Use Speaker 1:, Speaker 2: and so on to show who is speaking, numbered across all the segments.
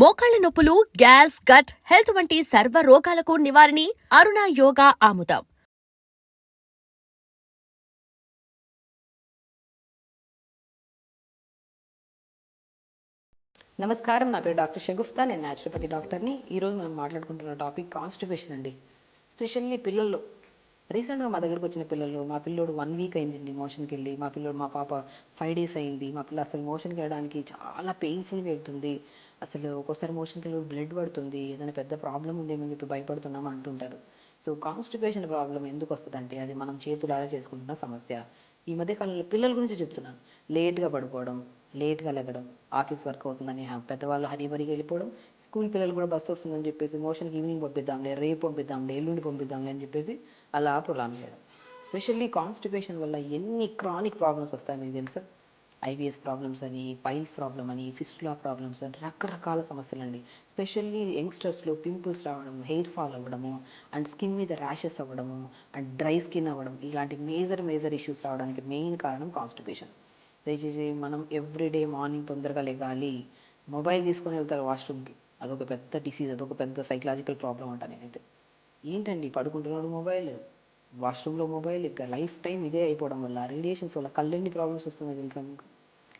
Speaker 1: మోకాళ్ళ నొప్పులు gas gut health వంటి సర్వ రోగాలకు నివారణి అరుణ యోగా ఆముదం.
Speaker 2: నమస్కారం నా పేరు డాక్టర్ షగుఫ్తా. నేను న్యాచురోపతి డాక్టర్ని. ఈరోజు మనం మాట్లాడుకుంటున్న టాపిక్ కాన్స్టిపేషన్ అండి. స్పెషల్లీ పిల్లలు రీసెంట్గా మా దగ్గరకు వచ్చిన పిల్లలు మా పిల్లోడు వన్ వీక్ అయిందండి మోషన్కి వెళ్ళి. మా పిల్లోడు మా పాప ఫైవ్ డేస్ అయింది. మా పిల్ల అసలు మోషన్కి వెళ్ళడానికి చాలా పెయిన్ఫుల్గా వెళ్తుంది. అసలు ఒక్కోసారి మోషన్కి వెళ్ళి బ్లడ్ పడుతుంది ఏదైనా పెద్ద ప్రాబ్లం ఉందేమో చెప్పి భయపడుతున్నాం అంటుంటారు. సో కాన్స్టిపేషన్ ప్రాబ్లం ఎందుకు వస్తుందంటే అది మనం చేతులారా చేసుకుంటున్న సమస్య. ఈ మధ్య కాలంలో పిల్లల గురించి చెప్తున్నాను. లేట్గా పడుకోవడం లేట్గా లెగడం ఆఫీస్ వర్క్ అవుతుందని పెద్దవాళ్ళు హరీబరికి వెళ్ళిపోవడం స్కూల్ పిల్లలు కూడా బస్సు వస్తుందని చెప్పేసి మోషన్కి ఈవినింగ్ పంపిద్దాంలే రేపు పంపిద్దాంలే ఎల్లుండి పంపిద్దాంలే అని చెప్పేసి అలా ప్రొలాంగ్ చేయడం. స్పెషల్లీ కాన్స్టిపేషన్ వల్ల ఎన్ని క్రానిక్ ప్రాబ్లమ్స్ వస్తాయి మీకు తెలుసా? ఐవీఎస్ ప్రాబ్లమ్స్ అని పైల్స్ ప్రాబ్లమ్ అని ఫిస్టులా ప్రాబ్లమ్స్ అని రకరకాల సమస్యలు అండి స్పెషల్లీ యంగ్స్టర్స్లో పింపుల్స్ రావడం హెయిర్ ఫాల్ అవ్వడము అండ్ స్కిన్ మీద ర్యాషెస్ అవ్వడము అండ్ డ్రై స్కిన్ అవ్వడం ఇలాంటి మేజర్ మేజర్ ఇష్యూస్ రావడానికి మెయిన్ కారణం కాన్స్టిపేషన్. దయచేసి మనం ఎవ్రీడే మార్నింగ్ తొందరగా లెగాలి మొబైల్ తీసుకొని వెళ్తారు వాష్రూమ్కి. అదొక పెద్ద డిసీజ్ అదొక పెద్ద సైకలాజికల్ ప్రాబ్లం అంట నేనైతే. ఏంటండి పడుకుంటున్నాడు మొబైల్? వాష్రూమ్లో మొబైల్ ఇక లైఫ్ టైం ఇదే అయిపోవడం వల్ల రేడియేషన్స్ వల్ల కళ్ళెన్ని ప్రాబ్లమ్స్ వస్తున్నాయి తెలుసా మీకు?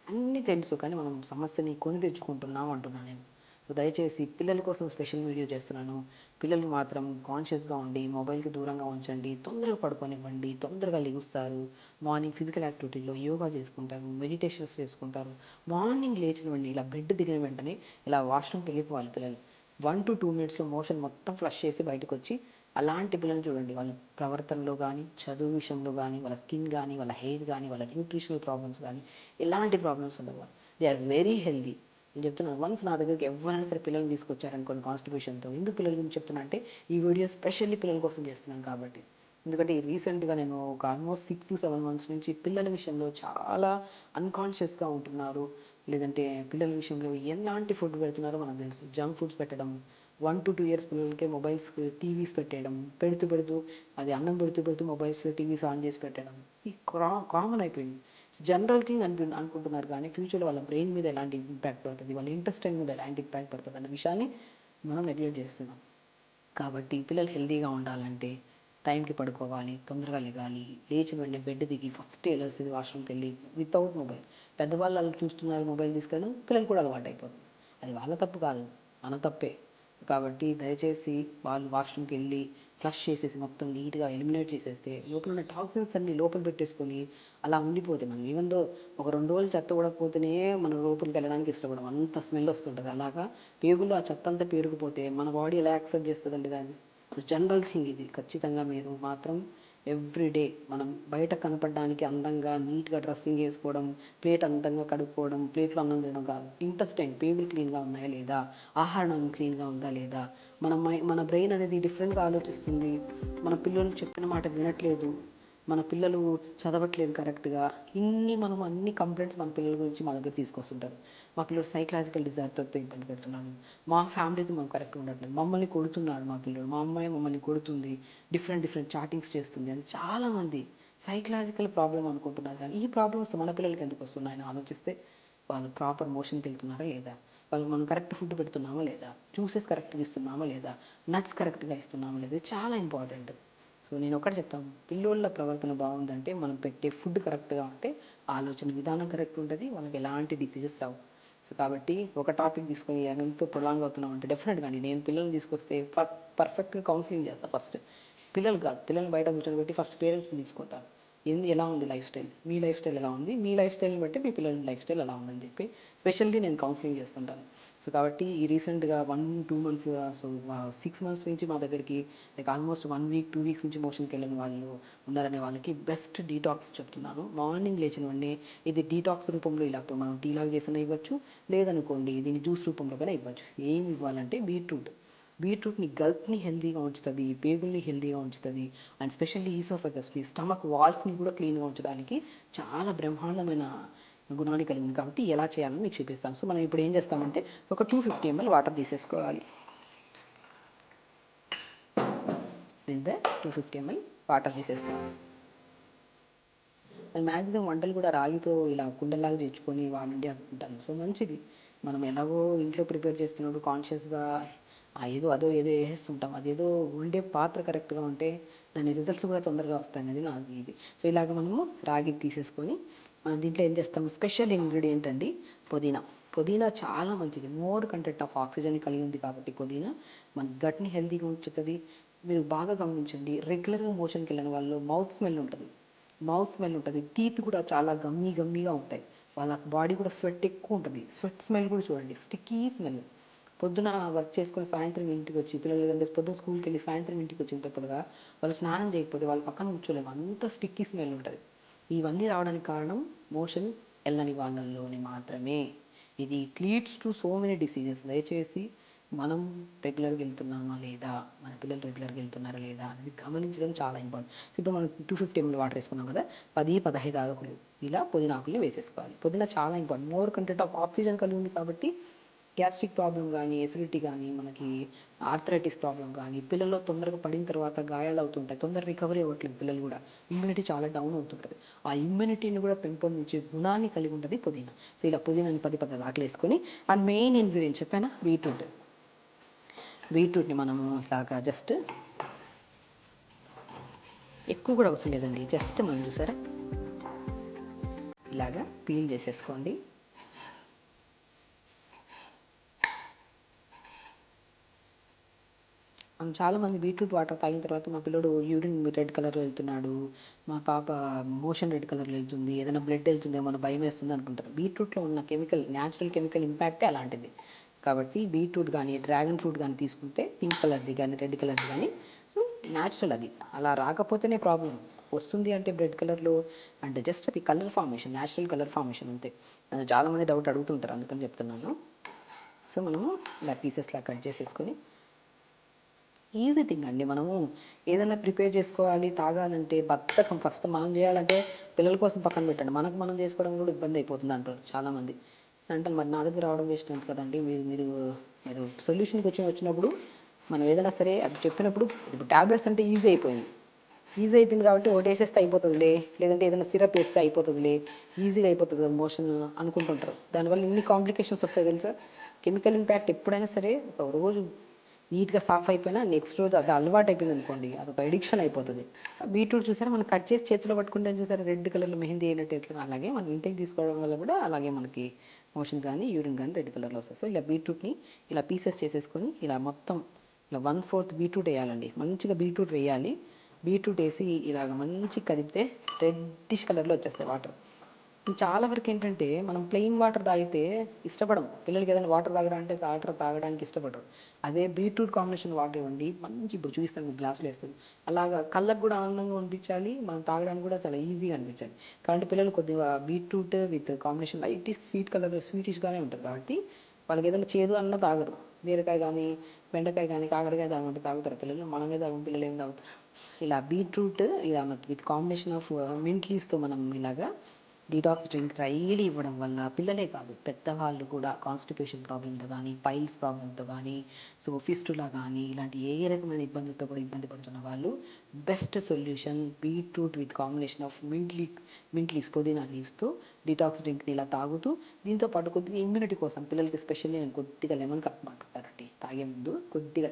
Speaker 2: అన్నీ తెలుసు కానీ మనం సమస్యని కొని తెచ్చుకుంటున్నాం అంటున్నాను నేను. సో దయచేసి పిల్లల కోసం స్పెషల్ వీడియో చేస్తున్నాను. పిల్లలు మాత్రం కాన్షియస్గా ఉండి మొబైల్కి దూరంగా ఉంచండి తొందరగా పడుకోనివ్వండి తొందరగా లెగుస్తారు మార్నింగ్ ఫిజికల్ యాక్టివిటీలో యోగా చేసుకుంటారు మెడిటేషన్స్ చేసుకుంటారు. మార్నింగ్ లేచినవ్వండి ఇలా బెడ్ దిగిన వెంటనే ఇలా వాష్రూమ్కి వెళ్ళిపోవాలి పిల్లలు. వన్ టు టూ మినిట్స్లో మోషన్ మొత్తం ఫ్లష్ చేసి బయటకు వచ్చి అలాంటి పిల్లల్ని చూడండి. వాళ్ళ ప్రవర్తనలో కానీ చదువు విషయంలో కానీ వాళ్ళ స్కిన్ కానీ వాళ్ళ హెయిర్ కానీ వాళ్ళ న్యూట్రిషనల్ ప్రాబ్లమ్స్ కానీ ఎలాంటి ప్రాబ్లమ్స్ ఉండవు. They are very healthy. నేను చెప్తున్నాను వన్స్ నా దగ్గరికి ఎవరైనా సరే పిల్లల్ని తీసుకొచ్చారనుకోండి కాన్స్టిట్యూషన్తో ఎందుకు పిల్లల గురించి చెప్తున్నా అంటే ఈ వీడియో స్పెషల్లీ పిల్లల కోసం చేస్తున్నాను కాబట్టి. ఎందుకంటే రీసెంట్గా నేను ఒక almost six to seven months నుంచి పిల్లల విషయంలో చాలా అన్కాన్షియస్గా ఉంటున్నారు. లేదంటే పిల్లల విషయంలో ఎలాంటి ఫుడ్ పెడుతున్నారో మనకు తెలుసు. జంక్ ఫుడ్స్ పెట్టడం వన్ టు టూ ఇయర్స్ పిల్లలకే మొబైల్స్ టీవీస్ పెట్టేయడం పెడుతూ పెడుతూ అది అన్నం పెడుతూ పెడుతూ మొబైల్స్ టీవీస్ ఆన్ చేసి పెట్టడం. ఈ కామన్ అయిపోయింది. జనరల్ థింగ్ అనిపి అనుకుంటున్నారు కానీ ఫ్యూచర్లో వాళ్ళ బ్రెయిన్ మీద ఎలాంటి ఇంపాక్ట్ పడుతుంది? వాళ్ళ ఇంటెస్టైన్ మీద ఎలాంటి ఇంపాక్ట్ పడుతుంది? అన్న విషయాన్ని మనం నెగ్లెక్ట్ చేస్తున్నాం. కాబట్టి పిల్లలు హెల్తీగా ఉండాలంటే టైంకి పడుకోవాలి తొందరగా లెగాలి లేచి వెంటనే బెడ్ దిగి ఫస్ట్ వెళ్ళాల్సింది వాష్రూమ్కి వెళ్ళి వితౌట్ మొబైల్. పెద్దవాళ్ళు వాళ్ళు చూస్తున్నారు మొబైల్ తీసుకెళ్ళడం పిల్లలు కూడా అలవాటు అయిపోతుంది అది వాళ్ళ తప్పు కాదు మన తప్పే. కాబట్టి దయచేసి వాళ్ళు వాష్రూమ్కి వెళ్ళి ఫ్లష్ చేసేసి మొత్తం నీట్గా ఎలిమినేట్ చేసేస్తే లోపల ఉన్న టాక్సిన్స్ అన్ని లోపల పెట్టేసుకొని అలా ఉండిపోతే మనం. ఈవెన్ దో ఒక రెండు రోజులు చెత్త పడకపోతేనే మనం లోపలికి వెళ్ళడానికి ఇష్టపడం అంత స్మెల్ వస్తుంటుంది. అలాగా పేగుల్లో ఆ చెత్త అంతా పేరుకుపోతే మన బాడీ ఎలా యాక్సెప్ట్ చేస్తుందండి దాన్ని? సో జనరల్ థింగ్ ఇది. ఖచ్చితంగా మీరు మాత్రం ఎవ్రీడే మనం బయట కనపడడానికి అందంగా నీట్గా డ్రెస్సింగ్ వేసుకోవడం ప్లేట్ అందంగా కడుక్కోవడం ప్లేట్లో అన్నం తినడం కాదు. ఇంటెస్టైన్ పేగులు క్లీన్గా ఉన్నాయా లేదా? ఆహారం క్లీన్గా ఉందా లేదా? మన మై మన బ్రెయిన్ అనేది డిఫరెంట్గా ఆలోచిస్తుంది. మన పిల్లలు చెప్పిన మాట వినట్లేదు. మన పిల్లలు చదవట్లేదు కరెక్ట్గా. ఇన్ని మనం అన్ని కంప్లైంట్స్ మన పిల్లల గురించి మన దగ్గర తీసుకొస్తుంటారు. మా పిల్లలు సైకలాజికల్ డిజార్తో ఇబ్బంది పెడుతున్నాను మా ఫ్యామిలీతో మనం కరెక్ట్గా ఉండట్లేదు. మమ్మల్ని కొడుతున్నాడు మా పిల్లలు. మా అమ్మాయి మమ్మల్ని కొడుతుంది. డిఫరెంట్ డిఫరెంట్ చాటింగ్స్ చేస్తుంది అని చాలామంది సైకలాజికల్ ప్రాబ్లం అనుకుంటున్నారు కానీ ఈ ప్రాబ్లమ్స్ మన పిల్లలకి ఎందుకు వస్తున్నాయని ఆలోచిస్తే వాళ్ళు ప్రాపర్ మోషన్కి వెళ్తున్నారా లేదా? వాళ్ళు మనం కరెక్ట్ ఫుడ్ పెడుతున్నామా లేదా? జ్యూసెస్ కరెక్ట్గా ఇస్తున్నామా లేదా? నట్స్ కరెక్ట్గా ఇస్తున్నామా లేదా? చాలా ఇంపార్టెంట్. సో నేను ఒకటి చెప్తాను. పిల్లోళ్ళ ప్రవర్తన బాగుందంటే మనం పెట్టే ఫుడ్ కరెక్ట్గా ఉంటే ఆలోచన విధానం కరెక్ట్ ఉంటుంది వాళ్ళకి ఎలాంటి డిసీజెస్ రావు. సో కాబట్టి ఒక టాపిక్ తీసుకొని ఎంతో ప్రొలాంగ్ అవుతున్నాం అంటే డెఫినెట్గా అండి. నేను పిల్లల్ని తీసుకొస్తే పర్ పర్ఫెక్ట్గా కౌన్సిలింగ్ చేస్తాను ఫస్ట్. పిల్లలు కాదు పిల్లల్ని బయట కూర్చోబెట్టి ఫస్ట్ పేరెంట్స్ని తీసుకుంటాను ఏంది ఎలా ఉంది లైఫ్ స్టైల్? మీ లైఫ్ స్టైల్ ఎలా ఉంది? మీ లైఫ్ స్టైల్ని బట్టి మీ పిల్లల లైఫ్ స్టైల్ ఎలా ఉందని చెప్పి స్పెషల్లీ నేను కౌన్సిలింగ్ చేస్తుంటాను. సో కాబట్టి ఈ రీసెంట్గా one two months so six months నుంచి మా దగ్గరికి like almost one week two weeks నుంచి మోషన్కి వెళ్ళిన వాళ్ళు ఉన్నారనే వాళ్ళకి బెస్ట్ డీటాక్స్ చెప్తున్నాను. మార్నింగ్ లేచిన వెంటనే ఇది డీటాక్స్ రూపంలో ఇలా మనం టీ లాగా చేసిన ఇవ్వచ్చు లేదనుకోండి దీన్ని జ్యూస్ రూపంలో కూడా ఇవ్వచ్చు. ఏం ఇవ్వాలంటే బీట్రూట్ బీట్రూట్ని గల్త్ని హెల్దీగా ఉంచుతుంది పేగుల్ని హెల్దీగా ఉంచుతుంది అండ్ స్పెషల్లీ ఈసోఫగస్ని స్టమక్ వాల్స్ని కూడా క్లీన్గా ఉంచడానికి చాలా బ్రహ్మాండమైన గుణాన్ని కలిగింది కాబట్టి ఎలా చేయాలని మీకు చూపిస్తాను. సో మనం ఇప్పుడు ఏం చేస్తామంటే ఒక టూ ఫిఫ్టీ ఎంఎల్ వాటర్ తీసేసుకోవాలి. The two fifty ML water తీసేసుకోవాలి మ్యాక్సిమం వంటలు కూడా రాగితో ఇలా కుండలాగా తెచ్చుకొని వాడండి అనుకుంటాను. సో మంచిది. మనం ఎలాగో ఇంట్లో ప్రిపేర్ చేస్తున్నప్పుడు కాన్షియస్గా ఏదో అదో ఏదో వేసేస్తుంటాం. అదేదో ఉండే పాత్ర కరెక్ట్గా ఉంటే దాని రిజల్ట్స్ కూడా తొందరగా వస్తాయి అనేది నా ఇది. సో ఇలాగ మనము రాగి తీసేసుకొని మనం దీంట్లో ఏం చేస్తాము? స్పెషల్ ఇంగ్రీడియంట్ అండి పుదీనా. పుదీనా చాలా మంచిది. మోర్ కంటెంట్ ఆఫ్ ఆక్సిజన్ కలిగి ఉంది కాబట్టి పుదీనా మన గట్ని హెల్తీగా ఉంచుతుంది. మీరు బాగా గమనించండి రెగ్యులర్గా మోషన్కి వెళ్ళిన వాళ్ళు మౌత్ స్మెల్ ఉంటుంది. మౌత్ స్మెల్ ఉంటుంది. టీత్ కూడా చాలా గమ్మీ గమ్మీగా ఉంటాయి. వాళ్ళ బాడీ కూడా స్వెట్ ఎక్కువ ఉంటుంది. స్వెట్ స్మెల్ కూడా చూడండి. Sticky smell. పొద్దున వర్క్ చేసుకొని సాయంత్రం ఇంటికి వచ్చి పిల్లలు అంటే పొద్దున స్కూల్కి వెళ్ళి సాయంత్రం ఇంటికి వచ్చేటప్పుడుగా వాళ్ళు స్నానం చేయకపోతే వాళ్ళ పక్కన కూర్చోలేము. అంత స్టిక్కీ స్మెల్ ఉంటుంది. ఇవన్నీ రావడానికి కారణం మోషన్ వెళ్ళని వాళ్ళల్లోని మాత్రమే. ఇది leads to so many diseases. దయచేసి మనం రెగ్యులర్గా వెళ్తున్నామా లేదా? మన పిల్లలు రెగ్యులర్గా వెళ్తున్నారా లేదా అనేది గమనించడం చాలా ఇంపార్టెంట్. సో ఇప్పుడు మనం టూ ఫిఫ్టీ ఎంఎల్ వాటర్ వేసుకున్నాం కదా పది పదహైదు ఆకులు. ఇలా పుదీనా ఆకులు వేసేసుకోవాలి. పుదీనా చాలా important. More content of oxygen కలిగి ఉంది కాబట్టి గ్యాస్ట్రిక్ ప్రాబ్లం కానీ ఎసిడిటీ కానీ మనకి ఆర్థరైటిస్ ప్రాబ్లం కానీ పిల్లల్లో తొందరగా పడిన తర్వాత గాయాలు అవుతుంటాయి. తొందర రికవరీ అవ్వట్లేదు పిల్లలు కూడా. ఇమ్యూనిటీ చాలా డౌన్ అవుతుంటుంది. ఆ ఇమ్యూనిటీని కూడా పెంపొందించే గుణాన్ని కలిగి ఉంటుంది పుదీనా. సో ఇలా పుదీనాని పది పది ఆకులు అండ్ మెయిన్ ఇంగ్రీడియంట్ చెప్పానా? బీట్రూట్ బీట్రూట్ని మనము ఇలాగా జస్ట్ ఎక్కువ కూడా అవసరం లేదండి. జస్ట్ మనం చూసారా? ఇలాగా పీల్ చేసేసుకోండి. చాలామంది బీట్రూట్ వాటర్ తాగిన తర్వాత మా పిల్లడు యూరిన్ రెడ్ కలర్ వెళ్తున్నాడు మా పాప మోషన్ రెడ్ కలర్లో వెళ్తుంది ఏదైనా బ్లడ్ వెళ్తుందేమో అని భయం వేస్తుంది అనుకుంటారు. బీట్రూట్లో ఉన్న కెమికల్ న్యాచురల్ కెమికల్ ఇంపాక్టే అలాంటిది. కాబట్టి బీట్రూట్ కానీ డ్రాగన్ ఫ్రూట్ కానీ తీసుకుంటే పింక్ కలర్ది కానీ రెడ్ కలర్ది కానీ సో న్యాచురల్ అది. అలా రాకపోతేనే ప్రాబ్లం వస్తుంది అంటే బ్రెడ్ కలర్లో అంటే జస్ట్ అది colour formation natural colour formation అంతే. చాలామంది డౌట్ అడుగుతుంటారు అందుకని చెప్తున్నాను. సో మనము ఇలా పీసెస్లా కట్ చేసేసుకొని ఈజీ థింగ్ అండి. మనము ఏదైనా ప్రిపేర్ చేసుకోవాలి తాగాలంటే బద్ధకం. ఫస్ట్ మనం చేయాలంటే పిల్లల కోసం పక్కన పెట్టండి. మనకు మనం చేసుకోవడం కూడా ఇబ్బంది అయిపోతుంది అంటారు చాలామంది. అంటే మరి నా దగ్గర రావడం వేస్ట్ అంట కదండి. మీరు మీరు మీరు సొల్యూషన్కి వచ్చి వచ్చినప్పుడు మనం ఏదైనా సరే అది చెప్పినప్పుడు ఇప్పుడు ట్యాబ్లెట్స్ అంటే ఈజీ అయిపోయింది. ఈజీ అయిపోయింది కాబట్టి ఒకటి వేసేస్తే అయిపోతుందిలే. లేదంటే ఏదైనా సిరప్ వేస్తే అయిపోతుందిలే. ఈజీగా అయిపోతుంది మోషన్ అనుకుంటుంటారు. దానివల్ల ఇన్ని కాంప్లికేషన్స్ వస్తాయి తెలుసా? కెమికల్ ఇంపాక్ట్ ఎప్పుడైనా సరే ఒక రోజు నీట్గా సాఫ్ అయిపోయినా నెక్స్ట్ రోజు అది అలవాటు అయిపోయింది అనుకోండి అదొక ఎడిక్షన్ అయిపోతుంది. బీట్రూట్ చూసారా? మనం కట్ చేసి చేతిలో పట్టుకుంటే చూసారా? రెడ్ కలర్లో మెహందీ అయినట్టు ఎట్లా? అలాగే మనం ఇంటికి తీసుకోవడం వల్ల కూడా అలాగే మనకి మోషన్ కానీ యూరిన్ కానీ రెడ్ కలర్లో వస్తుంది సో ఇలా బీట్రూట్ని ఇలా పీసెస్ చేసేసుకొని ఇలా మొత్తం ఇలా వన్ ఫోర్త్ బీట్రూట్ వేయాలండి. మంచిగా బీట్రూట్ వేయాలి. బీట్రూట్ వేసి ఇలాగ మంచిగా కదిపితే రెడ్డిష్ కలర్లో వచ్చేస్తాయి వాటర్. చాలా వరకు ఏంటంటే మనం ప్లెయిన్ వాటర్ తాగితే ఇష్టపడం పిల్లలకి ఏదైనా వాటర్ తాగరా అంటే వాటర్ తాగడానికి ఇష్టపడరు. అదే బీట్రూట్ కాంబినేషన్ వాటర్ ఇవ్వండి. మంచి ఇప్పుడు చూపిస్తాను గ్లాసులు వేస్తుంది అలాగా కళ్ళకు కూడా ఆనందంగా అనిపించాలి. మనం తాగడానికి కూడా చాలా ఈజీగా అనిపించాలి. కాబట్టి పిల్లలు కొద్దిగా beetroot with combination light sweet colour స్వీటిష్గానే ఉంటుంది కాబట్టి వాళ్ళకి ఏదైనా చేదు అన్న తాగరు. బీరకాయ కానీ బెండకాయ కానీ కాకరకాయ తాగమంటే తాగుతారు. పిల్లలు మనమే తాగం పిల్లలు ఏం తాగుతారు? ఇలా బీట్రూట్ ఇలా విత్ కాంబినేషన్ ఆఫ్ మింట్ లీవ్స్తో మనం ఇలాగా డీటాక్స్ డ్రింక్ డైలీ ఇవ్వడం వల్ల పిల్లలే కాదు పెద్దవాళ్ళు కూడా కాన్స్టిపేషన్ ప్రాబ్లంతో కానీ పైల్స్ ప్రాబ్లంతో కానీ సో ఫిస్టులా కానీ ఇలాంటి ఏ రకమైన ఇబ్బందులతో కూడా ఇబ్బంది పడుతున్న వాళ్ళు best solution beetroot with combination of mint leak mint leaves పుదీనా లీవ్స్తో డీటాక్స్ డ్రింక్ని ఇలా తాగుతూ దీంతో పాటు కొద్దిగా ఇమ్యూనిటీ కోసం పిల్లలకి స్పెషల్లీ నేను కొద్దిగా లెమన్ కలపమంటారండి తాగే ముందు కొద్దిగా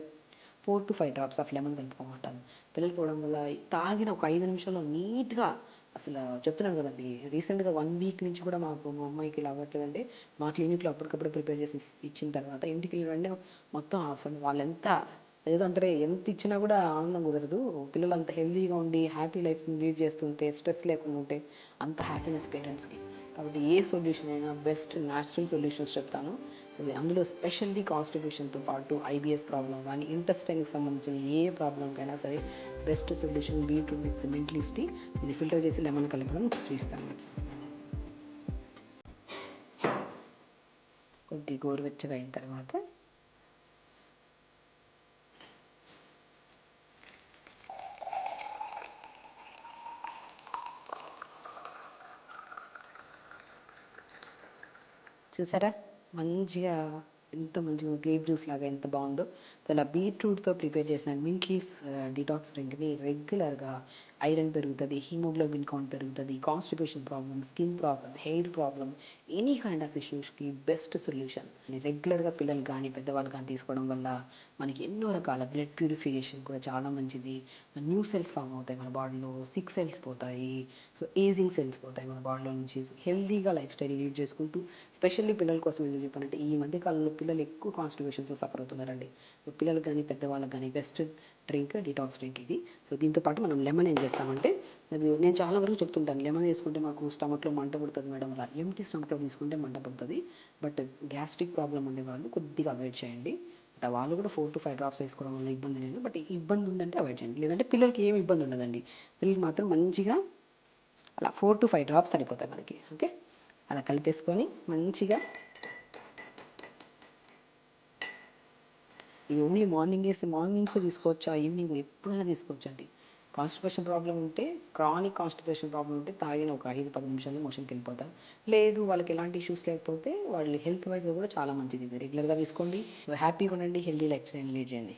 Speaker 2: four to five drops of lemon కలుపుకోమంటాను. పిల్లలు పోవడం వల్ల తాగిన ఒక ఐదు నిమిషాల్లో నీట్గా అసలు చెప్తున్నాను కదండి. రీసెంట్గా వన్ వీక్ నుంచి కూడా మాకు మా అమ్మాయికి ఇలా అవ్వట్లేదంటే మా క్లినిక్లో అప్పటికప్పుడు ప్రిపేర్ చేసి ఇచ్చిన తర్వాత ఇంటికి వెళ్ళి మొత్తం అసలు వాళ్ళు ఎంత ఏదో అంటారే ఎంత ఇచ్చినా కూడా ఆనందం కుదరదు. పిల్లలు అంత హెల్తీగా ఉండి హ్యాపీ లైఫ్ లీడ్ చేస్తుంటే స్ట్రెస్ లేకుండా ఉంటే అంత హ్యాపీనెస్ పేరెంట్స్కి. కాబట్టి ఏ సొల్యూషన్ అయినా బెస్ట్ న్యాచురల్ సొల్యూషన్స్ చెప్తాను. సో అందులో స్పెషల్లీ కాన్స్టిట్యూషన్తో పాటు ఐబిఎస్ ప్రాబ్లం కానీ ఇంటెస్టైన్కి సంబంధించిన ఏ ప్రాబ్లంకైనా సరే best solution beetroot with mint tea. ఇది ఫిల్టర్ చేసి లెమన్ కలపడం చూస్తాను కొద్ది గోరువెచ్చగా అయిన తర్వాత చూసారా? మంచిగా ఎంత మంచిగా గ్రేప్ జ్యూస్ లాగా ఎంత బాగుందో. సో ఇలా బీట్రూట్తో ప్రిపేర్ చేసిన మింట్ డిటాక్స్ డ్రింక్ని రెగ్యులర్గా ఐరన్ పెరుగుతుంది హీమోగ్లోబిన్ కౌంట్ పెరుగుతుంది constipation problem skin problem hair problem any kind of ఇష్యూస్కి best solution రెగ్యులర్గా పిల్లలు కానీ పెద్దవాళ్ళు కానీ తీసుకోవడం వల్ల మనకి ఎన్నో రకాల బ్లడ్ ప్యూరిఫికేషన్ కూడా చాలా మంచిది. న్యూ సెల్స్ ఫామ్ అవుతాయి మన బాడీలో సిక్ సెల్స్ పోతాయి. సో ఏజింగ్ సెల్స్ పోతాయి మన బాడీలో నుంచి. హెల్తీగా లైఫ్ స్టైల్ లీడ్ చేసుకుంటూ స్పెషల్లీ పిల్లల కోసం ఎందుకు చెప్పాలంటే ఈ మధ్య కాలంలో పిల్లలు ఎక్కువ కాన్స్టిపేషన్తో సఫర్ అవుతున్నారండి. పిల్లలు పిల్లలకు కానీ పెద్దవాళ్ళకి కానీ బెస్ట్ డ్రింక్ డిటాక్స్ డ్రింక్ ఇది. సో దీంతో పాటు మనం లెమన్ ఏం చేస్తామంటే అది నేను చాలా వరకు చెప్తుంటాను. లెమన్ వేసుకుంటే మాకు స్టమక్లో మంట పుడుతుంది మేడం అలా. ఎంటీ స్టమక్లో తీసుకుంటే మంట పుడుతుంది. బట్ గ్యాస్ట్రిక్ ప్రాబ్లం ఉండే వాళ్ళు కొద్దిగా అవాయిడ్ చేయండి. బట్ వాళ్ళు కూడా ఫోర్ టు ఫైవ్ డ్రాప్స్ వేసుకోవడం వల్ల ఇబ్బంది లేదు. బట్ ఇబ్బంది ఉందంటే అవాయిడ్ చేయండి. లేదంటే పిల్లలకి ఏమి ఇబ్బంది ఉండదండి. పిల్లలు మాత్రం మంచిగా అలా ఫోర్ టు ఫైవ్ డ్రాప్స్ సరిపోతాయి మనకి. ఓకే? అలా కలిపేసుకొని మంచిగా ఇది ఓన్లీ మార్నింగ్ వేసి మార్నింగ్స్ తీసుకోవచ్చా ఈవినింగ్ ఎప్పుడైనా తీసుకోవచ్చు అండి కాన్స్టిపేషన్ ప్రాబ్లం ఉంటే క్రానిక్ కాన్స్టిపేషన్ ప్రాబ్లం ఉంటే తాగిన ఒక ఐదు పది నిమిషాలు మోషన్కి వెళ్ళిపోతారు లేదు వాళ్ళకి ఎలాంటి ఇష్యూస్ లేకపోతే వాళ్ళ హెల్త్ వైజ్గా కూడా చాలా మంచిది ఇది రెగ్యులర్గా తీసుకోండి హ్యాపీగా ఉండండి హెల్తీ లైఫ్ స్టైల్ లీడ్ చేయండి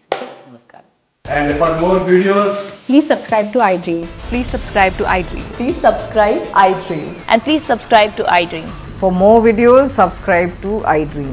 Speaker 2: నమస్కారం
Speaker 3: And for more videos,
Speaker 4: Please subscribe to iDream.
Speaker 5: Please subscribe to iDream.
Speaker 4: Please subscribe iDream.
Speaker 5: And please subscribe to iDream.
Speaker 4: For more videos, subscribe to iDream.